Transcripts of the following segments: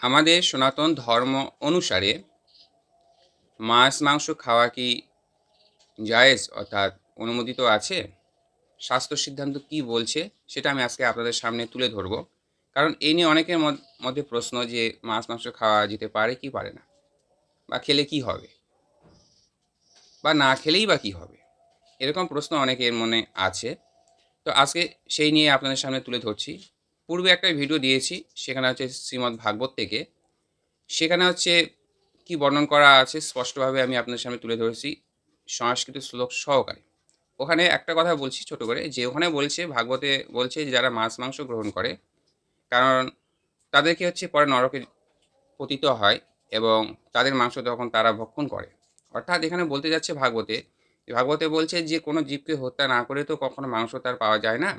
আমাদের সনাতন ধর্ম অনুসারে মাছ, মাংস খাওয়া কি জায়েজ অর্থাৎ অনুমোদিত আছে? স্বাস্থ্য সিদ্ধান্ত কি বলছে সেটা আমি আজকে আপনাদের সামনে তুলে ধরব। কারণ এই নিয়ে অনেকের মধ্যে প্রশ্ন যে মাছ, মাংস খাওয়া যেতে পারে কি পারে না? বা খেলে কি হবে? বা না খেলেই বা কি হবে? এরকম প্রশ্ন অনেকের মনে আছে। তো আজকে সেই নিয়ে আপনাদের সামনে তুলে ধরছি। পূর্বে একটা ভিডিও দিয়েছি, সেখানে হচ্ছে শ্রীমদ্ ভাগবত থেকে। সেখানে হচ্ছে কি বর্ণন করা আছে স্পষ্টভাবে আমি আপনার সামনে তুলে ধরেছি, সংস্কৃত শ্লোক সহকারে। ওখানে একটা কথা বলছি ছোট করে, যে ওখানে বলছে, ভাগবতে বলছে যারা মাছ মাংস গ্রহণ করে, কারণ তাদেরকে হচ্ছে পরে নরকে পতিত হয় এবং তাদের মাংস তখন তারা ভক্ষণ করে। অর্থাৎ এখানে বলতে যাচ্ছে ভাগবতে ভাগবতে বলছে যে কোনো জীবকে হত্যা না করে তো কখনো মাংস তার পাওয়া যায় না।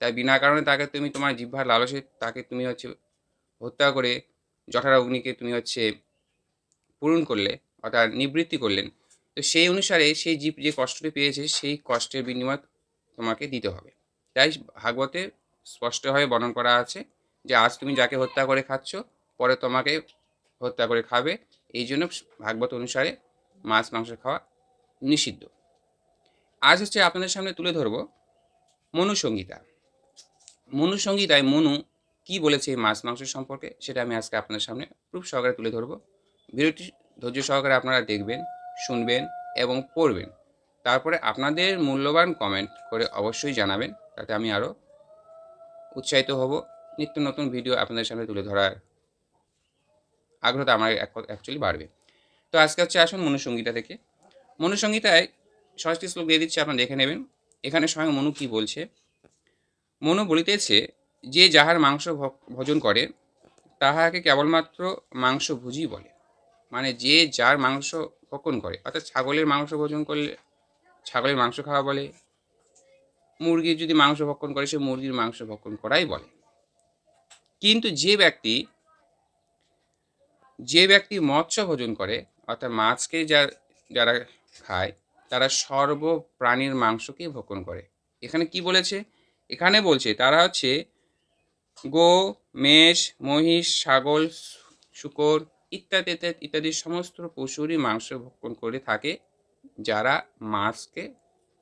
তাই বিনা কারণে তাকে তুমি তোমার জিহ্বার লালসে তাকে তুমি হচ্ছে হত্যা করে জঠারা অগ্নিকে তুমি হচ্ছে পূরণ করলে, অর্থাৎ নিবৃত্তি করলেন। তো সেই অনুসারে সেই জীব যে কষ্টটি পেয়েছে, সেই কষ্টের বিনিময় তোমাকে দিতে হবে। তাই ভাগবতে স্পষ্টভাবে বর্ণন করা আছে যে, আজ তুমি যাকে হত্যা করে খাচ্ছ, পরে তোমাকে হত্যা করে খাবে। এই জন্য ভাগবত অনুসারে মাছ, মাংস খাওয়া নিষিদ্ধ। আজ হচ্ছে আপনাদের সামনে তুলে ধরব মনুসংহিতা মনুসংহিতায় মনু কি বলেছে এই মাছ মাংস সম্পর্কে, সেটা আমি আজকে আপনাদের সামনে প্রুফ সহকারে তুলে ধরব। ভিডিওটি ধৈর্য সহকারে আপনারা দেখবেন, শুনবেন এবং পড়বেন। তারপরে আপনাদের মূল্যবান কমেন্ট করে অবশ্যই জানাবেন, তাতে আমি আরও উৎসাহিত হব নিত্য নতুন ভিডিও আপনাদের সামনে তুলে ধরার আগ্রহটা আমার অ্যাকচুয়ালি বাড়বে। তো আজকে হচ্ছে আসুন মনুসংগীতা থেকে। মনুসংগীতায় ষষ্ঠী শ্লোক দিয়ে দিচ্ছে, আপনারা দেখে নেবেন। এখানে স্বয়ং মনু কি বলছে মনু বলিতেছে, যে যাহার মাংস ভোজন করে, তাহাকে কেবলমাত্র মাংস ভুজি বলে। মানে যে যার মাংস ভক্ষণ করে, অর্থাৎ ছাগলের মাংস ভোজন করলে, ছাগলের মাংস খাওয়া বলে। মুরগির যদি মাংস ভক্ষণ করে, সে মুরগির মাংস ভক্ষণ করাই বলে। কিন্তু যে ব্যক্তি যে ব্যক্তি মৎস্য ভোজন করে, অর্থাৎ মাছকে যা, যারা খায়, তারা সর্ব প্রাণীর মাংসকেই ভক্ষণ করে। এখানে কি বলেছে? এখানে বলছে, তারা হচ্ছে গো, মেষ, মহিষ, ছাগল, শুকর ইত্যাদি ইত্যাদি সমস্ত পশুরই মাংস ভক্ষণ করে থাকে, যারা মাছকে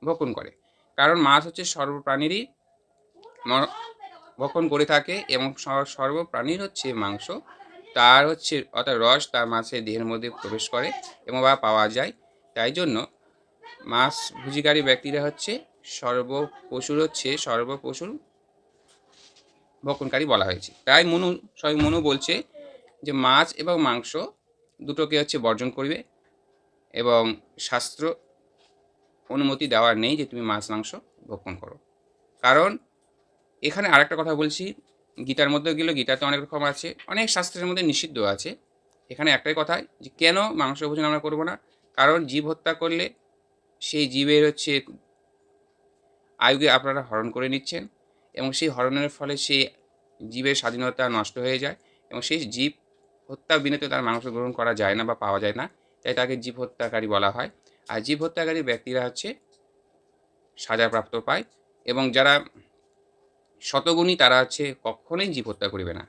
ভক্ষণ করে। কারণ মাছ হচ্ছে সর্বপ্রাণীরই ভক্ষণ করে থাকে এবং সর্বপ্রাণীর হচ্ছে মাংস। তার হচ্ছে অর্থাৎ রস তার মাছের দেহের মধ্যে প্রবেশ করে এবং বা পাওয়া যায়। তাই জন্য মাছ ভুজিকারী ব্যক্তিরা হচ্ছে সর্ব পশুর হচ্ছে সর্বপশুর ভক্ষণকারী বলা হয়েছে। তাই মনু, স্বয়ং মনু বলছে যে মাছ এবং মাংস দুটোকে হচ্ছে বর্জন করবে এবং শাস্ত্র অনুমতি দেওয়ার নেই যে তুমি মাছ, মাংস ভক্ষণ করো। কারণ এখানে আরেকটা কথা বলছি, গীতার মধ্যে গেলে গীতাতে অনেক রকম আছে, অনেক শাস্ত্রের মধ্যে নিষিদ্ধ আছে। এখানে একটাই কথা যে কেন মাংস ভোজন আমরা করব না? কারণ জীব হত্যা করলে সেই জীবের হচ্ছে আয়ুকে আপনারা হরণ করে নিচ্ছেন এবং সেই হরণের ফলে সেই জীবের স্বাধীনতা নষ্ট হয়ে যায় এবং সেই জীব হত্যা বিনেতে তার মাংস গ্রহণ করা যায় না বা পাওয়া যায় না, তাই তাকে জীব হত্যাকারী বলা হয়। আর জীব হত্যাকারী ব্যক্তিরা হচ্ছে সাজাপ্রাপ্ত পায় এবং যারা শতগুণী তারা হচ্ছে কখনোই জীব হত্যা করবে না।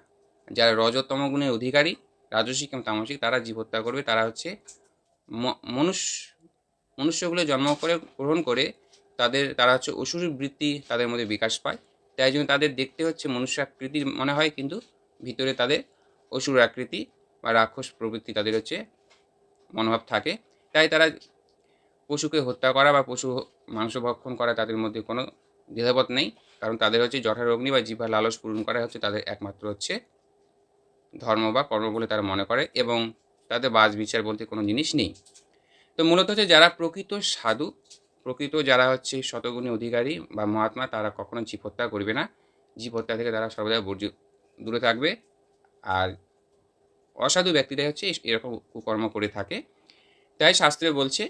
যারা রজতম গুণের অধিকারী রাজসিক এবং তামসিক তারা জীব হত্যা করবে, তারা হচ্ছে মনুষ্য, মনুষ্যগুলো জন্ম করে, গ্রহণ করে তাদের, তারা হচ্ছে অসুরের বৃত্তি তাদের মধ্যে বিকাশ পায়। তাই জন্য তাদের দেখতে হচ্ছে মনুষ্য আকৃতির মনে হয়, কিন্তু ভিতরে তাদের অসুর আকৃতি বা রাক্ষস প্রবৃত্তি তাদের হচ্ছে মনোভাব থাকে। তাই তারা পশুকে হত্যা করা বা পশু মাংস ভক্ষণ করা তাদের মধ্যে কোনো দ্বিধাবোধ নেই। কারণ তাদের হচ্ছে জঠার অগ্নি বা জিভা লালস পূরণ করা হচ্ছে তাদের একমাত্র হচ্ছে ধর্ম বা কর্ম বলে তারা মনে করে এবং তাদের বাজ বিচার বলতে কোনো জিনিস নেই। তো মূলত হচ্ছে যারা প্রকৃত সাধু প্রকৃত যারা হচ্ছে শতগুণী অধিকারী বা মহাত্মা, তারা কখনো জীব হত্যা করবে না। জীব হত্যা থেকে তারা সর্বদা বর্জ দূরে থাকবে। আর অসাধু ব্যক্তিরাই হচ্ছে এরকম কুকর্ম করে থাকে। তাই শাস্ত্রে বলছে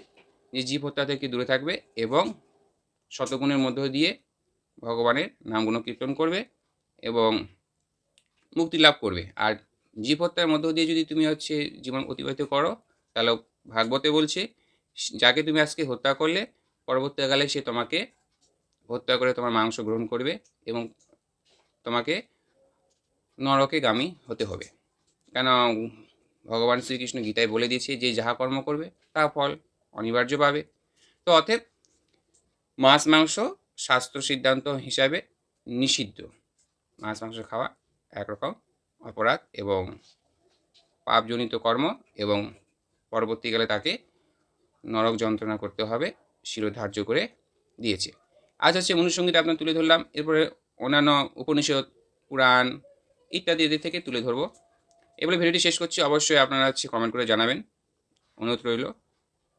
যে, জীব হত্যা থেকে দূরে থাকবে এবং শতগুণের মধ্য দিয়ে ভগবানের নাম গুণকীর্তন করবে এবং মুক্তি লাভ করবে। আর জীব হত্যার মধ্য দিয়ে যদি তুমি হচ্ছে জীবন অতিবাহিত করো, তাহলে ভাগবতে বলছে, যাকে তুমি আজকে হত্যা করলে পরবর্তীকালে সে তোমাকে হত্যা করে তোমার মাংস গ্রহণ করবে এবং তোমাকে নরকে গামী হতে হবে। কেন ভগবান শ্রীকৃষ্ণ গীতায় বলে দিয়েছে যে যাহা কর্ম করবে, তা ফল অনিবার্য পাবে। তো অতএব মাছ, মাংস স্বাস্থ্য সিদ্ধান্ত হিসাবে নিষিদ্ধ। মাছ, মাংস খাওয়া একরকম অপরাধ এবং পাপজনিত কর্ম এবং পরবর্তীকালে তাকে নরক যন্ত্রণা করতে হবে। শিরোধার্য করে দিয়েছে। আজ হচ্ছে মনুসঙ্গীত আপনার তুলে ধরলাম। এরপরে অন্যান্য উপনিষদ, পুরাণ ইত্যাদি এদের থেকে তুলে ধরবো। এবারে ভিডিওটি শেষ করছি। অবশ্যই আপনারা হচ্ছে কমেন্ট করে জানাবেন। অনুরোধ রইল।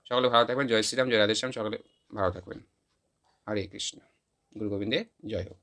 সকলে ভালো থাকবেন। জয় শ্রীরাম, জয় রাধেশ্যাম। সকলে ভালো থাকবেন। হরে কৃষ্ণ। গুরু গোবিন্দে, জয় হোক।